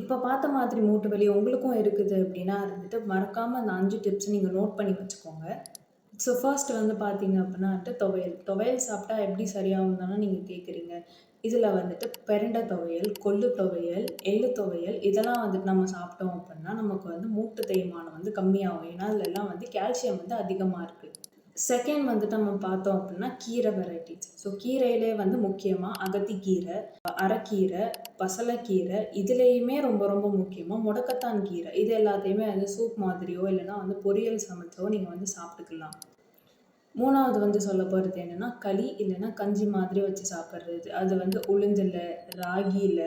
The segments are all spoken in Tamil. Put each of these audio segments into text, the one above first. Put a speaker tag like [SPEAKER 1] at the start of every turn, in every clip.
[SPEAKER 1] இப்போ பார்த்த மாதிரி மூட்டு வலி உங்களுக்கும் இருக்குது அப்படின்னா இருந்துட்டு மறக்காமல் அந்த அஞ்சு டிப்ஸ் நீங்கள் நோட் பண்ணி வச்சுக்கோங்க. ஸோ ஃபர்ஸ்ட் வந்து பார்த்தீங்க அப்படின்னா வந்துட்டு துவையல். துவையல் சாப்பிட்டா எப்படி சரியாகும் தானே நீங்கள் கேட்குறீங்க இதில் வந்துட்டு பெரண்டை துவையல் கொள்ளு துவையல் எள்ளு துவையல் இதெல்லாம் வந்துட்டு நம்ம சாப்பிட்டோம் அப்படின்னா நமக்கு வந்து மூட்டு தேய்மானம் வந்து கம்மியாகும். ஏன்னா அதிலெல்லாம் வந்து கால்சியம் வந்து அதிகமாக இருக்குது செகண்ட் வந்துட்டு நம்ம பார்த்தோம் அப்படின்னா கீரை வெரைட்டிஸ் ஸோ கீரையிலே வந்து முக்கியமாக அகத்திக்கீரை அரைக்கீரை பசலைக்கீரை இதுலேயுமே ரொம்ப ரொம்ப முக்கியமாக முடக்கத்தான் கீரை. இது எல்லாத்தையுமே வந்து சூப் மாதிரியோ இல்லைனா வந்து பொரியல் சமைச்சோ நீங்கள் வந்து சாப்பிட்டுக்கலாம். மூணாவது வந்து சொல்ல போகிறது என்னென்னா களி இல்லைன்னா கஞ்சி மாதிரி வச்சு சாப்பிட்றது. அது வந்து உளுந்தில் ராகியில்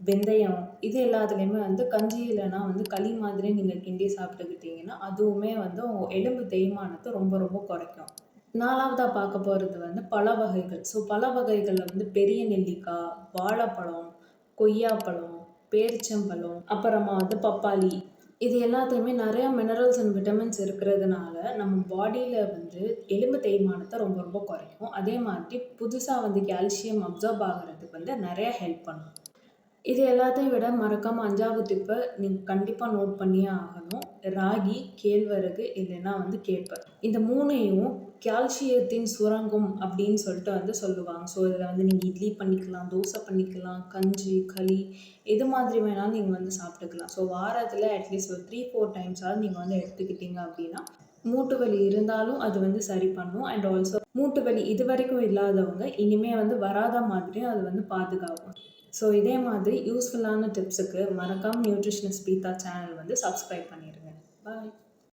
[SPEAKER 1] வெந்தயம் இது எல்லாத்துலேயுமே வந்து கஞ்சி இல்லைன்னா வந்து களி மாதிரி நீங்கள் கிண்டி சாப்பிட்டுக்கிட்டிங்கன்னா அதுவுமே வந்து உங்கள் எலும்பு தேய்மானத்தை ரொம்ப ரொம்ப குறைக்கும். நாலாவதாக பார்க்க போகிறது வந்து பழ வகைகள். ஸோ பழ வகைகளில் வந்து பெரிய நெல்லிக்காய் வாழைப்பழம் கொய்யாப்பழம் பேரிச்சம்பழம் அப்புறமா வந்து பப்பாளி. இது எல்லாத்தையுமே நிறையா மினரல்ஸ் அண்ட் விட்டமின்ஸ் இருக்கிறதுனால நம்ம பாடியில் வந்து எலும்பு தேய்மானத்தை ரொம்ப ரொம்ப குறைக்கும். அதே மாதிரி புதுசாக வந்து கால்சியம் அப்சர்வ் ஆகிறதுக்கு வந்து நிறையா ஹெல்ப் பண்ணும். இது எல்லாத்தையும் விட மறக்காமல் அஞ்சாவது டிப்பை நீங்கள் கண்டிப்பாக நோட் பண்ணியே ஆகணும். ராகி கேழ்வரகு இல்லைன்னா வந்து கேப்பர். இந்த மூணையும் கால்சியத்தின் சுரங்கம் அப்படின்னு சொல்லிட்டு வந்து சொல்லுவாங்க. ஸோ இதில் வந்து நீங்கள் இட்லி பண்ணிக்கலாம் தோசை பண்ணிக்கலாம் கஞ்சி களி எது மாதிரி வேணாலும் நீங்கள் வந்து சாப்பிட்டுக்கலாம். ஸோ வாரத்தில் அட்லீஸ்ட் ஒரு த்ரீ ஃபோர் டைம்ஸாவது நீங்கள் வந்து எடுத்துக்கிட்டீங்க அப்படின்னா மூட்டு வலி இருந்தாலும் அது வந்து சரி பண்ணும். அண்ட் ஆல்சோ மூட்டு வலி இது வரைக்கும் இல்லாதவங்க இனிமேல் வந்து வராத மாதிரியும் அது வந்து பாதுகாக்கும். ஸோ இதே மாதிரி யூஸ்ஃபுல்லான டிப்ஸுக்கு மறக்காமல் நியூட்ரிஷனிஸ்ட் பீத்தா சேனல் வந்து சப்ஸ்கிரைப் பண்ணிடுங்க பாய்